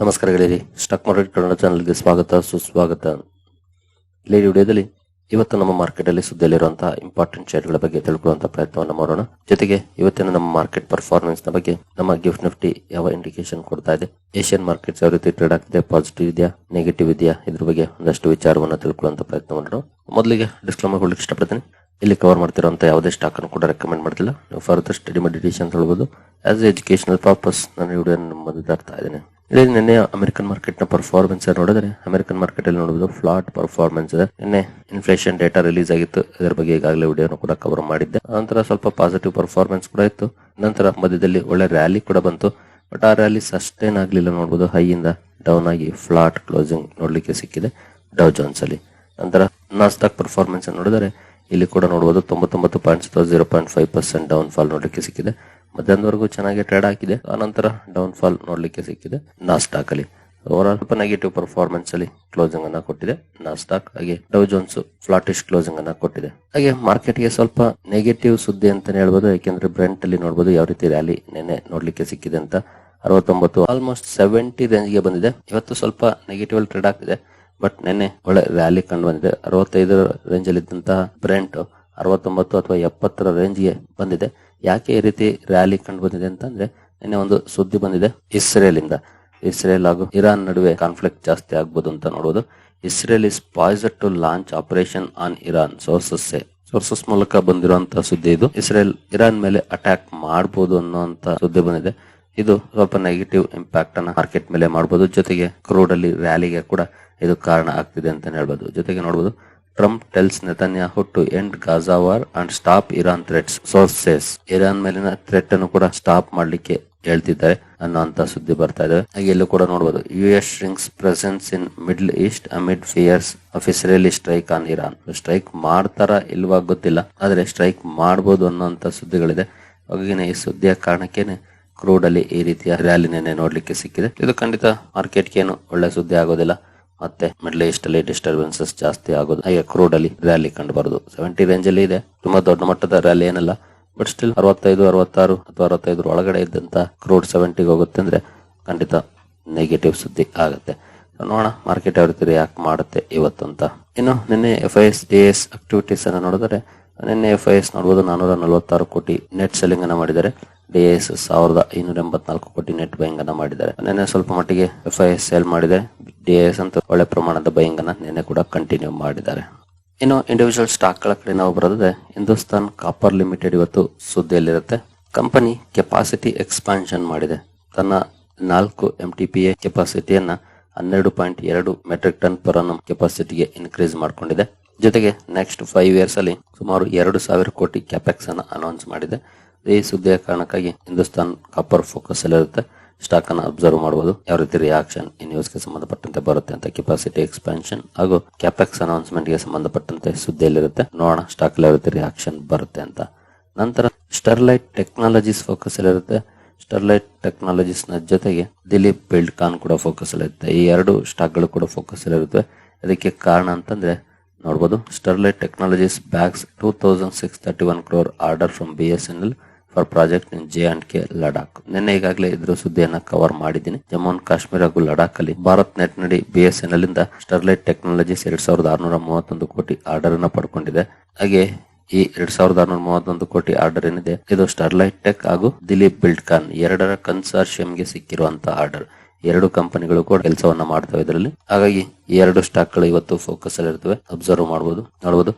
ನಮಸ್ಕಾರ ಗೆಳೆಯರಿ. Stock market Kannada ಚಾನಲ್ಗೆ ಸ್ವಾಗತ, ಸುಸ್ವಾಗತ. ಲೇಡಿ ವಿಡಿಯೋದಲ್ಲಿ ಇವತ್ತು ನಮ್ಮ ಮಾರ್ಕೆಟ್ ಅಲ್ಲಿ ಸುದ್ದಿಯಲ್ಲಿರುವಂತಹ ಇಂಪಾರ್ಟೆಂಟ್ ಶೇರ್ಗಳ ಬಗ್ಗೆ ತಿಳ್ಕೊಳ್ಳುವಂತಹ ಪ್ರಯತ್ನವನ್ನು ಮಾಡೋಣ. ಜೊತೆಗೆ ಇವತ್ತಿನ ನಮ್ಮ ಮಾರ್ಕೆಟ್ ಪರ್ಫಾರ್ಮೆನ್ಸ್ನ ಬಗ್ಗೆ ನಮ್ಮ ಗಿಫ್ಟ್ ನಿಫ್ಟಿ ಯಾವ ಇಂಡಿಕೇಶನ್ ಕೊಡ್ತಾ ಇದೆ? ಏಷ್ಯನ್ ಮಾರ್ಕೆಟ್ಸ್ ಯಾವ ರೀತಿ ಟ್ರೇಡ್ ಆಗ್ತಿದೆ? ಪಾಸಿಟಿವ್ ಇದೆಯಾ? ನೆಗೆಟಿವ್ ಇದೆಯಾ? ಇದ್ರ ಬಗ್ಗೆ ಒಂದಷ್ಟು ವಿಚಾರವನ್ನು ತಿಳ್ಕೊಳ್ಳುವಂತ ಪ್ರಯತ್ನ ಮಾಡೋಣ. ಮೊದಲಿಗೆ ಡಿಸ್ಕ್ಲೋಮರ್ ಕೊಡ್ಲಿಕ್ಕೆ ಇಷ್ಟಪಡ್ತೀನಿ. ಇಲ್ಲಿ ಕವರ್ ಮಾಡ್ತಿರುವಂತ ಯಾವುದೇ ಸ್ಟಾಕ್ ಅನ್ನು ಕೂಡ ರೆಕಮೆಂಡ್ ಮಾಡ್ತಿಲ್ಲ. ನೀವು ಫರ್ದರ್ ಸ್ಟಡಿ ಮೆಡಿಟೇಷನ್ ಹೇಳ್ಬೋದು. ಆಸ್ ಎಜುಕೇಶನಲ್ ಪರ್ಪಸ್ ನಾನು ವಿಡಿಯೋ ಮದುವೆ ತರ್ತಾ ಇದ್ದೇನೆ. ಇಲ್ಲಿ ನಿನ್ನೆ ಅಮೆರಿಕನ್ ಮಾರ್ಕೆಟ್ನ ಪರ್ಫಾರ್ಮೆನ್ಸ್ ನೋಡಿದ್ರೆ ಅಮೆರಿಕನ್ ಮಾರ್ಕೆಟ್ ಅಲ್ಲಿ ನೋಡಬಹುದು ಫ್ಲಾಟ್ ಪರ್ಫಾರ್ಮೆನ್ಸ್ ಇದೆ. ನಿನ್ನೆ ಇನ್ಫ್ಲೇಷನ್ ಡೇಟಾ ರಿಲೀಸ್ ಆಗಿತ್ತು. ಇದರ ಬಗ್ಗೆ ಈಗಾಗಲೇ ವಿಡಿಯೋನು ಕೂಡ ಕವರ್ ಮಾಡಿದ್ದೆ. ನಂತರ ಸ್ವಲ್ಪ ಪಾಸಿಟಿವ್ ಪರ್ಫಾರ್ಮೆನ್ಸ್ ಕೂಡ ಇತ್ತು. ನಂತರ ಮಧ್ಯದಲ್ಲಿ ಒಳ್ಳೆ ರ್ಯಾಲಿ ಕೂಡ ಬಂತು. ಬಟ್ ಆ ರ್ಯಾಲಿ ಸಸ್ಟೈನ್ ಆಗಲಿಲ್ಲ ನೋಡಬಹುದು ಹೈ ಇಂದ ಡೌನ್ ಆಗಿ ಫ್ಲಾಟ್ ಕ್ಲೋಸಿಂಗ್ ನೋಡ್ಲಿಕ್ಕೆ ಸಿಕ್ಕಿದೆ ಡೌ ಜೋನ್ಸ್ ಅಲ್ಲಿ. ನಂತರ ನಾಸ್ಟಾಕ್ ಪರ್ಫಾರ್ಮೆನ್ಸ್ ನೋಡಿದರೆ, ಇಲ್ಲಿ ಕೂಡ ನೋಡಬಹುದು ತೊಂಬತ್ತೊಂಬತ್ತು points zero point five percent down fall ನೋಡಲಿಕ್ಕೆ ಸಿಕ್ಕಿದೆ. ಮಧ್ಯಾಹ್ನದವರೆಗೂ ಚೆನ್ನಾಗಿ ಟ್ರೇಡ್ ಹಾಕಿದೆ. ಆನಂತರ ಡೌನ್ ಫಾಲ್ ನೋಡ್ಲಿಕ್ಕೆ ಸಿಕ್ಕಿದೆ. ನಾಸ್ಟಾಕ್ ಅಲ್ಲಿ. ಓವರ್ ಸ್ವಲ್ಪ ನೆಗೆಟಿವ್ ಪರ್ಫಾರ್ಮೆನ್ಸ್ ಅಲ್ಲಿ ಕ್ಲೋಸಿಂಗ್ ಅನ್ನ ಕೊಟ್ಟಿದೆ. ನಾಸ್ಟಾಕ್ ಹಾಗೆ ಡೌ ಜೋನ್ಸ್ ಫ್ಲಾಟಿಶ್ ಕ್ಲೋಸಿಂಗ್ ಅನ್ನ ಕೊಟ್ಟಿದೆ. ಹಾಗೆ ಮಾರ್ಕೆಟ್ಗೆ ಸ್ವಲ್ಪ ನೆಗೆಟಿವ್ ಸುದ್ದಿ ಅಂತ ಹೇಳ್ಬೋದು. ಯಾಕೆಂದ್ರೆ ಬ್ರೆಂಟ್ ಅಲ್ಲಿ ನೋಡಬಹುದು ಯಾವ ರೀತಿ ರ್ಯಾಲಿ ನೆನೆ ನೋಡ್ಲಿಕ್ಕೆ ಸಿಕ್ಕಿದೆ ಅಂತ ಅರವತ್ತೊಂಬತ್ತು ಆಲ್ಮೋಸ್ಟ್ ಸೆವೆಂಟಿ ರೇಂಜ್ಗೆ ಬಂದಿದೆ. ಇವತ್ತು ಸ್ವಲ್ಪ ನೆಗೆಟಿವ್ ಅಲ್ಲಿ ಟ್ರೇಡ್ ಆಗ್ತಿದೆ ಬಟ್ ನೆನ್ನೆ ಒಳ್ಳೆ ರ್ಯಾಲಿ ಕಂಡು ಬಂದಿದೆ. ಅರವತ್ತೈದರ ರೇಂಜ್ ಅಲ್ಲಿ ಇದ್ದಂತಹ ಬ್ರೆಂಟ್ ಅರವತ್ತೊಂಬತ್ತು ಅಥವಾ ಎಪ್ಪತ್ತರ ರೇಂಜ್ಗೆ ಬಂದಿದೆ. ಯಾಕೆ ಈ ರೀತಿ ರ್ಯಾಲಿ ಕಂಡು ಬಂದಿದೆ ಅಂತಂದ್ರೆ, ನಿನ್ನೆ ಒಂದು ಸುದ್ದಿ ಬಂದಿದೆ ಇಸ್ರೇಲ್ ಇಂದ ಇಸ್ರೇಲ್ ಹಾಗೂ ಇರಾನ್ ನಡುವೆ ಕಾನ್ಫ್ಲಿಕ್ಟ್ ಜಾಸ್ತಿ ಆಗ್ಬೋದು ಅಂತ ನೋಡಬಹುದು Israel is poised to launch operation on Iran sources sources ಮೂಲಕ ಬಂದಿರುವಂತಹ ಸುದ್ದಿ ಇದು. ಇಸ್ರೇಲ್, ಇರಾನ್ ಮೇಲೆ ಅಟ್ಯಾಕ್ ಮಾಡಬಹುದು ಅನ್ನುವಂತ ಸುದ್ದಿ ಬಂದಿದೆ. ಇದು ಸ್ವಲ್ಪ ನೆಗೆಟಿವ್ ಇಂಪ್ಯಾಕ್ಟ್ ಅನ್ನ ಮಾರ್ಕೆಟ್ ಮೇಲೆ ಮಾಡಬಹುದು ಜೊತೆಗೆ ಕ್ರೂಡ್ ಅಲ್ಲಿ ರ್ಯಾಲಿಗೆ ಕೂಡ ಇದು ಕಾರಣ ಆಗ್ತಿದೆ ಅಂತ ಹೇಳ್ಬೋದು. ಜೊತೆಗೆ ನೋಡಬಹುದು Trump tells Netanyahu to end Gaza war and stop Iran threats sources Iran ಮೇಲಿನ ಥ್ರೆಟ್ ಅನ್ನು ಕೂಡ ಸ್ಟಾಪ್ ಮಾಡ್ಲಿಕ್ಕೆ ಹೇಳ್ತಿದ್ದಾರೆ ಅನ್ನುವಂತ ಸುದ್ದಿ ಬರ್ತಾ ಇದೆ. ಹಾಗೆ ಎಲ್ಲೂ ಕೂಡ ನೋಡಬಹುದು U S shrinks presence in middle east amid fears of Israeli strike on Iran strike ಮಾಡ್ತಾರ ಇಲ್ವಾ ಗೊತ್ತಿಲ್ಲ. ಆದ್ರೆ ಸ್ಟ್ರೈಕ್ ಮಾಡಬಹುದು ಅನ್ನುವಂತ ಸುದ್ದಿಗಳಿದೆ. ಹಾಗಾಗಿ ಈ ಸುದ್ದಿಯ ಕಾರಣಕ್ಕೇನೆ ಕ್ರೂಡ್ ಅಲ್ಲಿ ಈ ರೀತಿಯ ರ್ಯಾಲಿ ನೆನೆ ನೋಡ್ಲಿಕ್ಕೆ ಸಿಕ್ಕಿದೆ. ಇದು ಖಂಡಿತ ಮಾರ್ಕೆಟ್ಗೆ ಏನು ಒಳ್ಳೆ ಸುದ್ದಿ ಆಗೋದಿಲ್ಲ. ಮತ್ತೆ ಮಿಡ್ಲ್ ಈಸ್ಟ್ ಅಲ್ಲಿ ಡಿಸ್ಟರ್ಬೆನ್ಸಸ್ ಜಾಸ್ತಿ ಆಗೋದು, ಹಾಗೆ ಕ್ರೂಡ್ ಅಲ್ಲಿ ರ್ಯಾಲಿ ಕಂಡು ಬರೋದು ಸೆವೆಂಟಿ ರೇಂಜ್ ಅಲ್ಲಿ ಇದೆ. ತುಂಬಾ ದೊಡ್ಡ ಮಟ್ಟದ ರ್ಯಾಲಿ ಏನಲ್ಲ ಬಟ್ ಸ್ಟಿಲ್ ಅರವತ್ತೈದು, ಅರವತ್ತಾರು ಅಥವಾ ಅರವತ್ತೈದರ ಒಳಗಡೆ ಇದ್ದಂತ ಕ್ರೂಡ್ ಸೆವೆಂಟಿಗೆ ಹೋಗುತ್ತೆ ಅಂದ್ರೆ ಖಂಡಿತ ನೆಗೆಟಿವ್ ಸುದ್ದಿ ಆಗುತ್ತೆ. ನೋಡೋಣ ಮಾರ್ಕೆಟ್ ಯಾವ ರೀತಿ ರಿಯಾಕ್ಟ್ ಮಾಡುತ್ತೆ ಇವತ್ತು ಅಂತ ಇನ್ನು ನಿನ್ನೆ F I S D S activities ಅನ್ನು ನೋಡಿದ್ರೆ, ನಿನ್ನೆ ಎಫ್ ಐ ಎಸ್ ನೋಡಬಹುದು ನಾನೂರ ನಲವತ್ತಾರು ಕೋಟಿ ನೆಟ್ ಸೆಲ್ಲಿಂಗ್ ಅನ್ನ ಮಾಡಿದ್ದಾರೆ. ಡಿ ಎಸ್ ಸಾವಿರದ ಐನೂರ ಎಂಬತ್ನಾಲ್ಕು ಕೋಟಿ ನೆಟ್ ಬೈಂಗ್ ಅನ್ನ ಮಾಡಿದ್ದಾರೆ. ನಿನ್ನೆ ಸ್ವಲ್ಪ ಮಟ್ಟಿಗೆ ಎಫ್ ಐ ಎಸ್ ಸೇಲ್ ಮಾಡಿದೆ ಡಿ ಎಸ್ ಅಂತ ಒಳ್ಳೆ ಪ್ರಮಾಣದ ಬೈಯಿಂಗ್ ಅನ್ನ ನಿನ್ನೆ ಕೂಡ ಕಂಟಿನ್ಯೂ ಮಾಡಿದ್ದಾರೆ. ಇನ್ನು ಇಂಡಿವಿಜುವಲ್ ಸ್ಟಾಕ್ಗಳ ಕಡೆ ನಾವು ಬರೋದ್ರೆ ಹಿಂದೂಸ್ತಾನ್ ಕಾಪರ್ ಲಿಮಿಟೆಡ್ ಇವತ್ತು ಸುದ್ದಿಯಲ್ಲಿರುತ್ತೆ. ಕಂಪನಿ ಕೆಪಾಸಿಟಿ ಎಕ್ಸ್ಪಾನ್ಷನ್ ಮಾಡಿದೆ. ತನ್ನ ನಾಲ್ಕು ಎಂ ಟಿ ಪಿ ಎ ಕೆಪಾಸಿಟಿಯನ್ನ ಹನ್ನೆರಡು ಪಾಯಿಂಟ್ ಎರಡು ಮೆಟ್ರಿಕ್ ಟನ್ ಪರ್ ಅನ್ನಮ್ ಕೆಪಾಸಿಟಿಗೆ ಇನ್ಕ್ರೀಸ್ ಮಾಡಿಕೊಂಡಿದೆ. ಜೊತೆಗೆ ನೆಕ್ಸ್ಟ್ ಫೈವ್ ಇಯರ್ಸ್ ಅಲ್ಲಿ ಸುಮಾರು ಎರಡು ಸಾವಿರ ಕೋಟಿ ಕ್ಯಾಪೆಕ್ಸ್ ಅನ್ನ ಅನೌನ್ಸ್ ಮಾಡಿದೆ. ಈ ಸುದ್ದಿಯ ಕಾರಣಕ್ಕಾಗಿ ಹಿಂದೂಸ್ತಾನ್ ಕಾಪರ್ ಫೋಕಸ್ ಅಲ್ಲಿರುತ್ತೆ. ಸ್ಟಾಕ್ ಅನ್ನ ಅಬ್ಸರ್ವ್ ಮಾಡಬಹುದು ಯಾವ ರೀತಿ ರಿಯಾಕ್ಷನ್ ಈ ನ್ಯೂಸ್ಗೆ ಸಂಬಂಧಪಟ್ಟಂತೆ ಬರುತ್ತೆ ಅಂತ ಕೆಪಾಸಿಟಿ ಎಕ್ಸ್ಪಾನ್ಷನ್ ಹಾಗೂ ಕ್ಯಾಪೆಕ್ಸ್ ಅನೌನ್ಸ್ಮೆಂಟ್ಗೆ ಸಂಬಂಧಪಟ್ಟಂತೆ ಸುದ್ದಿಯಲ್ಲಿರುತ್ತೆ. ನೋಡೋಣ ಸ್ಟಾಕ್ ಯಾವ ರೀತಿ ರಿಯಾಕ್ಷನ್ ಬರುತ್ತೆ ಅಂತ. ನಂತರ ಸ್ಟರ್ಲೈಟ್ ಟೆಕ್ನಾಲಜೀಸ್ ಫೋಕಸ್ ಅಲ್ಲಿರುತ್ತೆ ಸ್ಟರ್ಲೈಟ್ ಟೆಕ್ನಾಲಜೀಸ್ನ ಜೊತೆಗೆ ದಿಲೀಪ್ ಬಿಲ್ಡ್ ಕಾನ್ ಕೂಡ ಫೋಕಸ್ ಅಲ್ಲಿರುತ್ತೆ ಈ ಎರಡು ಸ್ಟಾಕ್ಗಳು ಕೂಡ ಫೋಕಸ್ ಅಲ್ಲಿರುತ್ತೆ ಅದಕ್ಕೆ ಕಾರಣ ಅಂತಂದ್ರೆ ನೋಡಬಹುದು Sterlite technologies bags two thousand six thirty one crore order from B S N L for project in J and K Ladakh. ನಿನ್ನೆ ಈಗಾಗಲೇ ಇದ್ರ ಸುದ್ದಿಯನ್ನ ಕವರ್ ಮಾಡಿದ್ದೀನಿ. ಜಮ್ಮು ಅಂಡ್ ಕಾಶ್ಮೀರ ಹಾಗೂ ಲಡಾಖ್ ಅಲ್ಲಿ ಭಾರತ್ ನೆಟ್ ನಡಿ ಬಿ ಎಸ್ ಎನ್ ಎಲ್ ಇಂದ ಸ್ಟರ್ಲೈಟ್ ಟೆಕ್ನಾಲಜೀಸ್ ಎರಡ್ ಸಾವಿರದ ಆರ್ನೂರ ಮೂವತ್ತೊಂದು ಕೋಟಿ ಆರ್ಡರ್ ಅನ್ನ ಪಡ್ಕೊಂಡಿದೆ. ಹಾಗೆ ಈ ಎರಡ್ ಸಾವಿರದ ಆರ್ನೂರ ಮೂವತ್ತೊಂದು ಕೋಟಿ ಆರ್ಡರ್ ಏನಿದೆ, ಇದು ಸ್ಟರ್ಲೈಟ್ ಟೆಕ್ ಹಾಗೂ ದಿಲೀಪ್ ಬಿಲ್ಡ್ ಕಾನ್ ಎರಡರ ಕನ್ಸಾರ್ಷಿಯಂಗೆ ಸಿಕ್ಕಿರುವಂತಹ ಆರ್ಡರ್ ಎರಡು ಕಂಪನಿಗಳು ಕೂಡ ಕೆಲಸವನ್ನ ಮಾಡ್ತವೆ ಇದರಲ್ಲಿ. ಹಾಗಾಗಿ ಎರಡು ಸ್ಟಾಕ್ಗಳು ಇವತ್ತು ಫೋಕಸ್ ಅಲ್ಲಿ ಇರ್ತವೆ ಅಬ್ಸರ್ವ್ ಮಾಡಬಹುದು ನೋಡಬಹುದು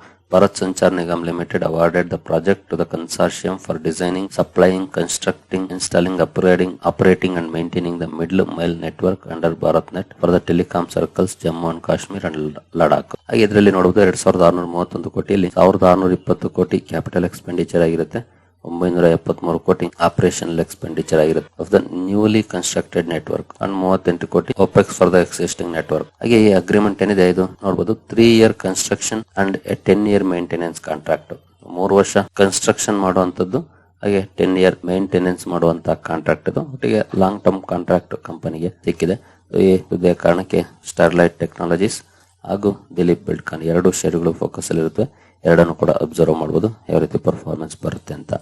Sanchar Nigam limited awarded the project to the consortium for designing supplying constructing installing upgrading operating and maintaining the middle mile network under Bharat net for the telecom circles Jammu and Kashmir and Ladakh ಇದರಲ್ಲಿ ನೋಡಬಹುದು ಎರಡ್ ಸಾವಿರದ ಆರ್ನೂರ ಮೂವತ್ತೊಂದು ಕೋಟಿಯಲ್ಲಿ ಸಾವಿರದ ಆರ್ನೂರ ಇಪ್ಪತ್ತು ಕೋಟಿ ಕ್ಯಾಪಿಟಲ್ ಎಕ್ಸ್ಪೆಂಡಿಚರ್ ಆಗಿರುತ್ತೆ. ಒಂಬೈನೂರ ಎಪ್ಪತ್ಮೂರು ಕೋಟಿ ಆಪರೇಷನಲ್ ಎಕ್ಸ್ಪೆಂಡಿಚರ್ ಆಗಿರುತ್ತೆ. Of the newly constructed network and ಮೂವತ್ತೆಂಟು ಕೋಟಿ opex for the existing network ಹಾಗೆ ಈ ಅಗ್ರಿಮೆಂಟ್ ಏನಿದೆ ಇದು? ನೋಡಬಹುದು three year construction and ten year maintenance contract ಮೂರು ವರ್ಷ ಕನ್ಸ್ಟ್ರಕ್ಷನ್ ಮಾಡುವಂತದ್ದು ಹಾಗೆ ಟೆನ್ ಇಯರ್ ಮೇಂಟೆನೆನ್ಸ್ ಮಾಡುವಂತಹ ಕಾಂಟ್ರಾಕ್ಟ್ ಇದು. ಒಟ್ಟಿಗೆ ಲಾಂಗ್ ಟರ್ಮ್ ಕಾಂಟ್ರಾಕ್ಟ್ ಕಂಪನಿಗೆ ಸಿಕ್ಕಿದೆ. ಇದೇ ಕಾರಣಕ್ಕೆ ಸ್ಟಾರ್ಲೈಟ್ ಟೆಕ್ನಾಲಜೀಸ್ ಹಾಗೂ ದಿಲೀಪ್ ಬಿಲ್ಡ್ಕಾನ್ ಎರಡು ಶೇರುಗಳು ಫೋಕಸ್ ಅಲ್ಲಿ ಇರುತ್ತವೆ ಎರಡನ್ನು ಕೂಡ ಅಬ್ಸರ್ವ್ ಮಾಡಬಹುದು ಯಾವ ರೀತಿ ಪರ್ಫಾರ್ಮೆನ್ಸ್ ಬರುತ್ತೆ ಅಂತ.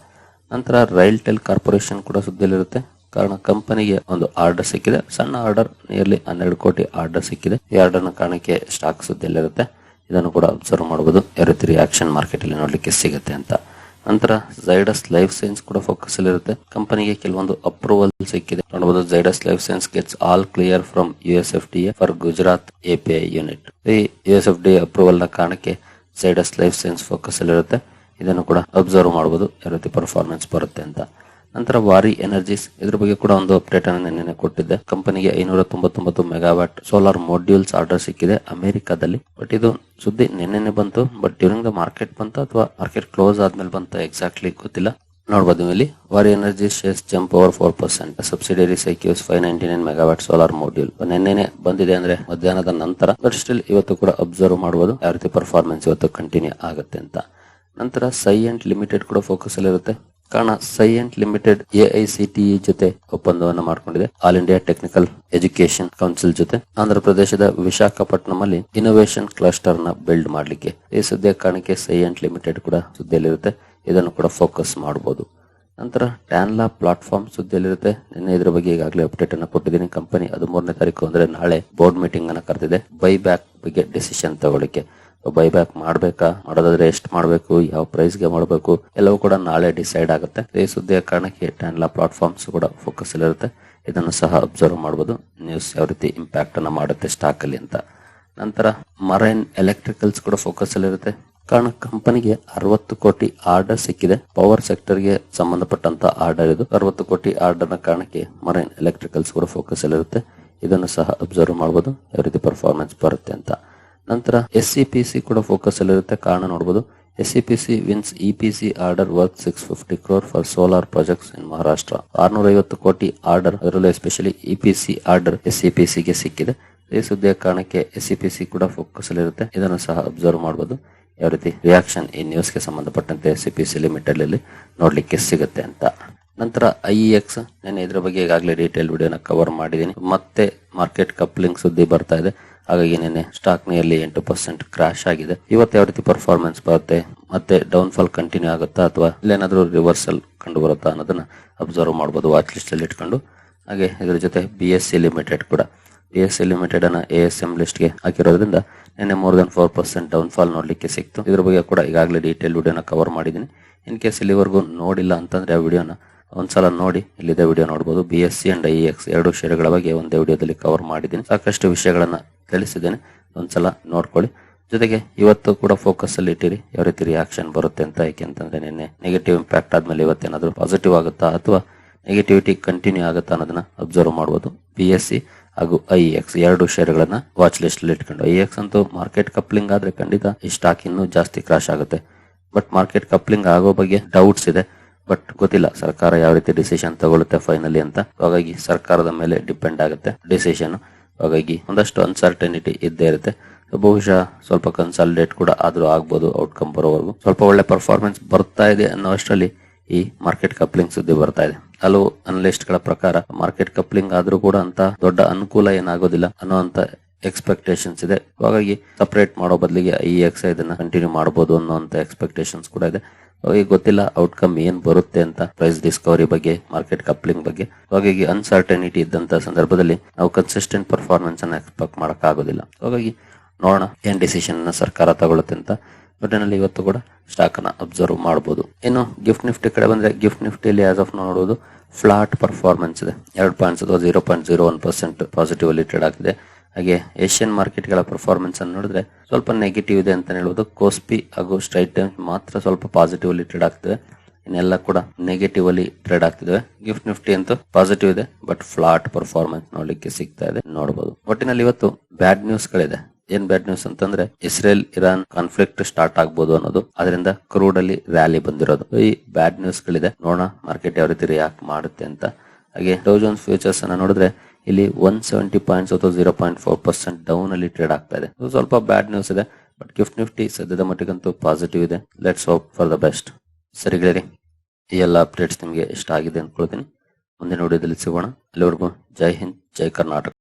ನಂತರ ರೈಲ್ ಟೆಲ್ ಕಾರ್ಪೊರೇಷನ್ ಕೂಡ ಸುದ್ದಿಯಲ್ಲಿರುತ್ತೆ. ಕಾರಣ ಕಂಪನಿಗೆ ಒಂದು ಆರ್ಡರ್ ಸಿಕ್ಕಿದೆ. ಸಣ್ಣ ಆರ್ಡರ್ ನಿಯರ್ಲಿ ಹನ್ನೆರಡು ಕೋಟಿ ಆರ್ಡರ್ ಸಿಕ್ಕಿದೆ. ಈ ಆರ್ಡರ್ನ ಕಾರಣಕ್ಕೆ ಸ್ಟಾಕ್ ಸುದ್ದಿಯಲ್ಲಿರುತ್ತೆ. ಇದನ್ನು ಕೂಡ ಅಬ್ಸರ್ವ್ ಮಾಡಬಹುದು ಯಾವ ರೀತಿ ಮಾರ್ಕೆಟ್ ಅಲ್ಲಿ ನೋಡ್ಲಿಕ್ಕೆ ಸಿಗುತ್ತೆ ಅಂತ. ನಂತರ ಝೈಡಸ್ ಲೈಫ್ ಸೈನ್ಸ್ ಕೂಡ ಫೋಕಸ್ ಇರುತ್ತೆ. ಕಂಪನಿಗೆ ಕೆಲವೊಂದು ಅಪ್ರೂವಲ್ ಸಿಕ್ಕಿದೆ. ನೋಡಬಹುದು Zydus life science gets all clear from U S F D for Gujarat API unit ಈ ಯು ಎಸ್ ಎಫ್ ಡಿ ಅಪ್ರೂವಲ್ನ ಕಾರಣಕ್ಕೆ ಝೈಡಸ್ ಲೈಫ್ ಸೈನ್ಸ್ ಫೋಕಸ್ ಇರುತ್ತೆ. ಇದನ್ನು ಕೂಡ ಅಬ್ಸರ್ವ್ ಮಾಡಬಹುದು ಯಾವ ರೀತಿ ಪರ್ಫಾರ್ಮೆನ್ಸ್ ಬರುತ್ತೆ ಅಂತ. ನಂತರ ವಾರಿ ಎನರ್ಜೀಸ್ ಇದ್ರ ಬಗ್ಗೆ ಕೂಡ ಒಂದು ಅಪ್ಡೇಟ್ ಅನ್ನು ನಿನ್ನೆ ಕೊಟ್ಟಿದ್ದೆ. ಕಂಪನಿಗೆ ಐನೂರ ತೊಂಬತ್ತೊಂಬತ್ತು ಮೆಗಾವ್ಯಾಟ್ ಸೋಲಾರ್ ಮಾಡ್ಯೂಲ್ಸ್ ಆರ್ಡರ್ ಸಿಕ್ಕಿದೆ ಅಮೆರಿಕಾದಲ್ಲಿ. ಬಟ್ ಇದು ಸುದ್ದಿ ನಿನ್ನೆನೆ ಬಂತು ಬಟ್ ಡ್ಯೂರಿಂಗ್ ದ ಮಾರ್ಕೆಟ್ ಬಂತ ಅಥವಾ ಮಾರ್ಕೆಟ್ ಕ್ಲೋಸ್ ಆದ್ಮೇಲೆ ಬಂತ ಎಕ್ಸಾಕ್ಟ್ಲಿ ಗೊತ್ತಿಲ್ಲ. ನೋಡಬಹುದು ಇಲ್ಲಿ. Waaree energy shares jump over four percent subsidiary secures five ninety nine megawatt solar module ನಿನ್ನೆ ಬಂದಿದೆ ಅಂದ್ರೆ ಮಧ್ಯಾಹ್ನದ ನಂತರ ಬಟ್ ಸ್ಟಿಲ್ ಇವತ್ತು ಕೂಡ ಅಬ್ಸರ್ವ್ ಮಾಡಬಹುದು ಯಾವ ರೀತಿ ಪರ್ಫಾರ್ಮೆನ್ಸ್ ಇವತ್ತು ಕಂಟಿನ್ಯೂ ಆಗುತ್ತೆ ಅಂತ. ನಂತರ ಸೈಯೆಂಟ್ ಲಿಮಿಟೆಡ್ ಕೂಡ ಫೋಕಸ್ ಅಲ್ಲಿ ಇರುತ್ತೆ. ಕಾರಣ ಸೈಯೆಂಟ್ ಲಿಮಿಟೆಡ್ ಎಐಸಿಟಿಇ ಜೊತೆ ಒಪ್ಪಂದವನ್ನು ಮಾಡಿಕೊಂಡಿದೆ. All India technical education council ಜೊತೆ. ಆಂಧ್ರ ಪ್ರದೇಶದ ವಿಶಾಖಪಟ್ಟಣಂ ಅಲ್ಲಿ ಕ್ಲಸ್ಟರ್ನ ಬಿಲ್ಡ್ ಮಾಡಲಿಕ್ಕೆ. ಈ ಸುದ್ದಿಯ ಕಾರಣಕ್ಕೆ ಸೈಯೆಂಟ್ ಲಿಮಿಟೆಡ್ ಕೂಡ ಸುದ್ದಿಯಲ್ಲಿರುತ್ತೆ ಇದನ್ನು ಕೂಡ ಫೋಕಸ್ ಮಾಡಬಹುದು ನಂತರ ಟ್ಯಾನ್ಲಾ ಪ್ಲಾಟ್ಫಾರ್ಮ್ ಸುದ್ದಿಯಲ್ಲಿರುತ್ತೆ ನಿನ್ನೆ ಇದರ ಬಗ್ಗೆ ಈಗಾಗಲೇ ಅಪ್ಡೇಟ್ ಅನ್ನು ಕೊಟ್ಟಿದ್ದೀನಿ. ಕಂಪನಿ ಹದಿಮೂರನೇ ತಾರೀಕು ಅಂದ್ರೆ ನಾಳೆ ಬೋರ್ಡ್ ಮೀಟಿಂಗ್ ಅನ್ನು ಕರೆದಿದೆ. ಬೈ ಬ್ಯಾಕ್ ಬಗ್ಗೆ ಡಿಸಿಷನ್ ತಗೊಳ್ಳಿಕ್ಕೆ. ಬೈ ಬ್ಯಾಕ್ ಮಾಡ್ಬೇಕಾ? ಮಾಡೋದಾದ್ರೆ ಎಷ್ಟು ಮಾಡಬೇಕು? ಯಾವ ಪ್ರೈಸ್ಗೆ ಮಾಡಬೇಕು? ಎಲ್ಲವೂ ಕೂಡ ನಾಳೆ ಡಿಸೈಡ್ ಆಗುತ್ತೆ. ಈ ಸುದ್ದಿಯ ಕಾರಣಕ್ಕೆ ಟ್ಯಾನ್ಲಾ ಪ್ಲಾಟ್ಫಾರ್ಮ್ಸ್ ಕೂಡ ಫೋಕಸ್ ಇರುತ್ತೆ. ಇದನ್ನು ಸಹ ಅಬ್ಸರ್ವ್ ಮಾಡಬಹುದು ನ್ಯೂಸ್ ಯಾವ ರೀತಿ ಇಂಪ್ಯಾಕ್ಟ್ ಅನ್ನ ಮಾಡುತ್ತೆ ಸ್ಟಾಕ್ ಅಲ್ಲಿ ಅಂತ. ನಂತರ ಮರೈನ್ ಎಲೆಕ್ಟ್ರಿಕಲ್ಸ್ ಕೂಡ ಫೋಕಸ್ ಅಲ್ಲಿರುತ್ತೆ ಕಾರಣ, ಕಂಪನಿಗೆ ಅರವತ್ತು ಕೋಟಿ ಆರ್ಡರ್ ಸಿಕ್ಕಿದೆ. ಪವರ್ ಸೆಕ್ಟರ್ಗೆ ಸಂಬಂಧಪಟ್ಟಂತ ಆರ್ಡರ್ ಇದು. ಅರವತ್ತು ಕೋಟಿ ಆರ್ಡರ್ನ ಕಾರಣಕ್ಕೆ ಮರೈನ್ ಎಲೆಕ್ಟ್ರಿಕಲ್ಸ್ ಕೂಡ ಫೋಕಸ್ ಅಲ್ಲಿರುತ್ತೆ ಇದನ್ನು ಸಹ ಅಬ್ಸರ್ವ್ ಮಾಡಬಹುದು ಯಾವ ರೀತಿ ಪರ್ಫಾರ್ಮೆನ್ಸ್ ಬರುತ್ತೆ ಅಂತ. ನಂತರ ಎಸ್ ಸಿ ಪಿ ಸಿ ಕೂಡ ಫೋಕಸ್ ಅಲ್ಲಿರುತ್ತೆ ಕಾರಣ ನೋಡಬಹುದು S C P C wins E P C order worth six fifty crore for solar projects in Maharashtra ಆರ್ನೂರ ಐವತ್ತು ಕೋಟಿ ಆರ್ಡರ್ ಅದರಲ್ಲೂ especially E P C order S C P ಸಿಗೆ ಸಿಕ್ಕಿದೆ. ಈ ಸುದ್ದಿಯ ಕಾರಣಕ್ಕೆ ಎಸ್ ಸಿ ಪಿ ಸಿ ಕೂಡ ಫೋಕಸ್ ಅಲ್ಲಿರುತ್ತೆ ಇದನ್ನು ಸಹ ಅಬ್ಸರ್ವ್ ಮಾಡಬಹುದು ಯಾವ ರೀತಿ ರಿಯಾಕ್ಷನ್ ಈ ನ್ಯೂಸ್ಗೆ ಸಂಬಂಧಪಟ್ಟಂತೆ S C P C limited ಅಲ್ಲಿ ನೋಡ್ಲಿಕ್ಕೆ ಸಿಗುತ್ತೆ ಅಂತ. ನಂತರ ಐ ಎಕ್ಸ್ ನಾನು ಇದ್ರ ಬಗ್ಗೆ ಈಗಾಗಲೇ ಡೀಟೇಲ್ ವಿಡಿಯೋನ ಕವರ್ ಮಾಡಿದ್ದೀನಿ. ಮತ್ತೆ ಮಾರ್ಕೆಟ್ ಕಪ್ಲಿಂಗ್ ಸುದ್ದಿ ಬರ್ತಾ ಇದೆ. ಹಾಗಾಗಿ ನಿನ್ನೆ ಸ್ಟಾಕ್ ನಿಯರ್ಲಿ ಎಂಟು ಪರ್ಸೆಂಟ್ ಕ್ರಾಶ್ ಆಗಿದೆ. ಇವತ್ತು ಯಾವ ರೀತಿ ಪರ್ಫಾರ್ಮೆನ್ಸ್ ಬರುತ್ತೆ, ಮತ್ತೆ ಡೌನ್ ಫಾಲ್ ಕಂಟಿನ್ಯೂ ಆಗುತ್ತಾ ಅಥವಾ ಇಲ್ಲೇನಾದ್ರೂ ರಿವರ್ಸಲ್ ಕಂಡು ಬರುತ್ತಾ ಅನ್ನೋದನ್ನ ಅಬ್ಸರ್ವ್ ಮಾಡಬಹುದು ವಾಚ್ ಲಿಸ್ಟ್ ಅಲ್ಲಿ ಇಟ್ಕೊಂಡು. ಹಾಗೆ ಇದರ ಜೊತೆ ಬಿ ಎಸ್ ಸಿ ಲಿಮಿಟೆಡ್ ಕೂಡ. ಬಿ ಎಸ್ ಸಿ ಲಿಮಿಟೆಡ್ ಅನ್ನ ಎ ಎಸ್ ಎಂ ಲಿಸ್ಟ್ಗೆ ಹಾಕಿರೋದ್ರಿಂದ ನಿನ್ನೆ more than four percent down fall ನೋಡ್ಲಿಕ್ಕೆ ಸಿಕ್ತು. ಇದ್ರ ಬಗ್ಗೆ ಕೂಡ ಈಗಾಗಲೇ ಡೀಟೇಲ್ ವಿಡಿಯೋನ ಕವರ್ ಮಾಡಿದ್ದೀನಿ. ಇನ್ ಕೇಸ್ ಇಲ್ಲಿವರೆಗೂ ನೋಡಿಲ್ಲ ಅಂತಂದ್ರೆ ಆ ವಿಡಿಯೋನ ಒಂದ್ಸಲ ನೋಡಿ, ಇಲ್ಲಿದೆ ವಿಡಿಯೋ ನೋಡಬಹುದು B S C and I X ಎರಡು ಷೇರುಗಳ ಬಗ್ಗೆ ಒಂದೇ ವಿಡಿಯೋದಲ್ಲಿ ಕವರ್ ಮಾಡಿದ್ದೀನಿ. ಸಾಕಷ್ಟು ವಿಷಯಗಳನ್ನ ತಿಳಿಸಿದ್ದೇನೆ. ಒಂದ್ಸಲ ನೋಡ್ಕೊಳ್ಳಿ. ಜೊತೆಗೆ ಇವತ್ತು ಕೂಡ ಫೋಕಸ್ ಅಲ್ಲಿ ಇಟ್ಟಿರಿ. ಯಾವ ರೀತಿ ರಿಯಾಕ್ಷನ್ ಬರುತ್ತೆ ಅಂತ ಯಾಕೆಂತಂದ್ರೆ ನಿನ್ನೆ ನೆಗೆಟಿವ್ ಇಂಪ್ಯಾಕ್ಟ್ ಆದ್ಮೇಲೆ ಇವತ್ತೇನಾದ್ರೂ ಪಾಸಿಟಿವ್ ಆಗುತ್ತಾ ಅಥವಾ ನೆಗೆಟಿವಿಟಿ ಕಂಟಿನ್ಯೂ ಆಗುತ್ತಾ ಅನ್ನೋದನ್ನ ಅಬ್ಸರ್ವ್ ಮಾಡಬಹುದು ಬಿ ಎಸ್ ಸಿ ಹಾಗೂ ಐ ಎಕ್ಸ್ ಎರಡು ಷೇರುಗಳನ್ನ ವಾಚ್ ಲಿಸ್ಟ್ ಅಲ್ಲಿ ಇಟ್ಕೊಂಡು. ಐ ಎಕ್ಸ್ ಅಂತೂ ಮಾರ್ಕೆಟ್ ಕಪ್ಲಿಂಗ್ ಆದ್ರೆ ಖಂಡಿತ ಈ ಸ್ಟಾಕ್ ಇನ್ನೂ ಜಾಸ್ತಿ ಕ್ರಾಶ್ ಆಗುತ್ತೆ. ಬಟ್ ಮಾರ್ಕೆಟ್ ಕಪ್ಲಿಂಗ್ ಆಗೋ ಬಗ್ಗೆ ಡೌಟ್ಸ್ ಇದೆ. ಬಟ್ ಗೊತ್ತಿಲ್ಲ, ಸರ್ಕಾರ ಯಾವ ರೀತಿ ಡಿಸಿಷನ್ ತಗೊಳುತ್ತೆ ಫೈನಲಿ ಅಂತ. ಹಾಗಾಗಿ ಸರ್ಕಾರದ ಮೇಲೆ ಡಿಪೆಂಡ್ ಆಗುತ್ತೆ ಡಿಸಿಷನ್ ಹಾಗಾಗಿ ಒಂದಷ್ಟು ಅನ್ಸರ್ಟನಿಟಿ ಇದ್ದೇ ಇರುತ್ತೆ. ಬಹುಶಃ ಸ್ವಲ್ಪ ಕನ್ಸಾಲಿಡೇಟ್ ಕೂಡ ಆದ್ರೂ ಆಗ್ಬೋದು ಔಟ್ಕಮ್ ಬರೋವರೆಗೂ. ಸ್ವಲ್ಪ ಒಳ್ಳೆ ಪರ್ಫಾರ್ಮೆನ್ಸ್ ಬರ್ತಾ ಇದೆ ಅನ್ನೋ ಅಷ್ಟರಲ್ಲಿ ಈ ಮಾರ್ಕೆಟ್ ಕಪ್ಲಿಂಗ್ ಸುದ್ದಿ ಬರ್ತಾ ಇದೆ. ಹಲವು ಅನಲಿಸ್ಟ್ಗಳ ಪ್ರಕಾರ ಮಾರ್ಕೆಟ್ ಕಪ್ಲಿಂಗ್ ಆದ್ರೂ ಕೂಡ ಅಂತ ದೊಡ್ಡ ಅನುಕೂಲ ಏನಾಗೋದಿಲ್ಲ ಅನ್ನೋ ಅಂತ ಎಕ್ಸ್ಪೆಕ್ಟೇಷನ್ಸ್ ಇದೆ. ಹಾಗಾಗಿ ಸಪರೇಟ್ ಮಾಡೋ ಬದಲಿಗೆ ಐ ಎಕ್ಸ್ ಇದನ್ನ ಕಂಟಿನ್ಯೂ ಮಾಡಬಹುದು ಅನ್ನೋಂತ ಎಕ್ಸ್ಪೆಕ್ಟೇಷನ್ಸ್ ಕೂಡ ಇದೆ. ಹಾಗಾಗಿ ಗೊತ್ತಿಲ್ಲ ಔಟ್ಕಮ್ ಏನ್ ಬರುತ್ತೆ ಅಂತ ಪ್ರೈಸ್ ಡಿಸ್ಕವರಿ ಬಗ್ಗೆ ಮಾರ್ಕೆಟ್ ಕಪ್ಲಿಂಗ್ ಬಗ್ಗೆ. ಹಾಗಾಗಿ ಅನ್ಸರ್ಟನಿಟಿ ಇದ್ದಂತ ಸಂದರ್ಭದಲ್ಲಿ ನಾವು ಕನ್ಸಿಸ್ಟೆಂಟ್ ಪರ್ಫಾರ್ಮೆನ್ಸ್ ಅನ್ನ ಎಕ್ಸ್ಪೆಕ್ಟ್ ಮಾಡಕ್ ಆಗೋದಿಲ್ಲ ಹಾಗಾಗಿ ನೋಡೋಣ ಏನ್ ಡಿಸಿಷನ್ ಸರ್ಕಾರ ತಗೊಳುತ್ತೆ ಅಂತ. ಒಟ್ಟಿನಲ್ಲಿ ಇವತ್ತು ಕೂಡ ಸ್ಟಾಕ್ ಅನ್ನ ಅಬ್ಸರ್ವ್ ಮಾಡಬಹುದು ಇನ್ನು ಗಿಫ್ಟ್ ನಿಫ್ಟಿ ಕಡೆ ಬಂದ್ರೆ ಗಿಫ್ಟ್ ನಿಫ್ಟಿ ಅಲ್ಲಿ ಆಸ್ ಆಫ್ ನೋಡೋದು ಫ್ಲಾಟ್ ಪರ್ಫಾರ್ಮೆನ್ಸ್ ಇದೆ. ಎರಡು ಪಾಯಿಂಟ್ಸ್ ಅಥವಾ zero point zero one percent positive ಅಲ್ಲಿ ಟ್ರೇಡ್ ಆಗ್ತಿದೆ. ಹಾಗೆ ಏಷ್ಯನ್ ಮಾರ್ಕೆಟ್ಗಳ ಪರ್ಫಾರ್ಮೆನ್ಸ್ ಅನ್ನು ನೋಡಿದ್ರೆ ಸ್ವಲ್ಪ ನೆಗೆಟಿವ್ ಇದೆ ಅಂತ ಹೇಳ್ಬೋದು. ಕೋಸ್ಪಿ ಹಾಗೂ ಸ್ಟ್ರೈಟ್ ಮಾತ್ರ ಸ್ವಲ್ಪ ಪಾಸಿಟಿವ್ ಅಲ್ಲಿ ಟ್ರೇಡ್ ಆಗ್ತಿದೆ. ಇನ್ನೆಲ್ಲ ಕೂಡ ನೆಗೆಟಿವ್ ಅಲ್ಲಿ ಟ್ರೇಡ್ ಆಗ್ತಿದೆ. ಗಿಫ್ಟ್ ನಿಫ್ಟಿ ಅಂತೂ ಪಾಸಿಟಿವ್ ಇದೆ ಬಟ್ ಫ್ಲಾಟ್ ಪರ್ಫಾರ್ಮೆನ್ಸ್ ನೋಡ್ಲಿಕ್ಕೆ ಸಿಗ್ತಾ ಇದೆ ನೋಡಬಹುದು ಒಟ್ಟಿನಲ್ಲಿ ಇವತ್ತು ಬ್ಯಾಡ್ ನ್ಯೂಸ್ ಗಳಿದೆ. ಏನ್ ಬ್ಯಾಡ್ ನ್ಯೂಸ್ ಅಂತಂದ್ರೆ ಇಸ್ರೇಲ್ ಇರಾನ್ ಕಾನ್ಫ್ಲಿಕ್ಟ್ ಸ್ಟಾರ್ಟ್ ಆಗ್ಬೋದು ಅನ್ನೋದು. ಅದರಿಂದ ಕ್ರೂಡ್ ಅಲ್ಲಿ ರ್ಯಾಲಿ ಬಂದಿರೋದು. ಈ ಬ್ಯಾಡ್ ನ್ಯೂಸ್ ಗಳಿದೆ. ನೋಡೋಣ ಮಾರ್ಕೆಟ್ ಯಾವ ರೀತಿ ರಿಯಾಕ್ಟ್ ಮಾಡುತ್ತೆ ಅಂತ. ಹಾಗೆ ಡೌಜೋನ್ಸ್ ಫ್ಯೂಚರ್ಸ್ ಅನ್ನ ನೋಡಿದ್ರೆ ಇಲ್ಲಿ ಒನ್ ಸೆವೆಂಟಿ ಪಾಯಿಂಟ್ಸ್ ಅಥವಾ zero point four percent down ಅಲ್ಲಿ ಟ್ರೇಡ್ ಆಗ್ತಾ ಇದೆ. ಸ್ವಲ್ಪ ಬ್ಯಾಡ್ ನ್ಯೂಸ್ ಇದೆ ಬಟ್ ಗಿಫ್ಟ್ ನಿಫ್ಟಿ ಸದ್ಯದ ಮಟ್ಟಿಗಂತೂ ಪಾಸಿಟಿವ್ ಇದೆ. Let's hope for the best ಸರಿ ಗೆಳೆಯರಿ, ಈ ಎಲ್ಲ ಅಪ್ಡೇಟ್ಸ್ ನಿಮಗೆ ಇಷ್ಟ ಆಗಿದೆ ಅನ್ಕೊಳ್ತೀನಿ ಮುಂದಿನ ವಿಡಿಯೋದಲ್ಲಿ ಸಿಗೋಣ. ಅಲ್ಲಿವರೆಗೂ ಜೈ ಹಿಂದ್, ಜೈ ಕರ್ನಾಟಕ.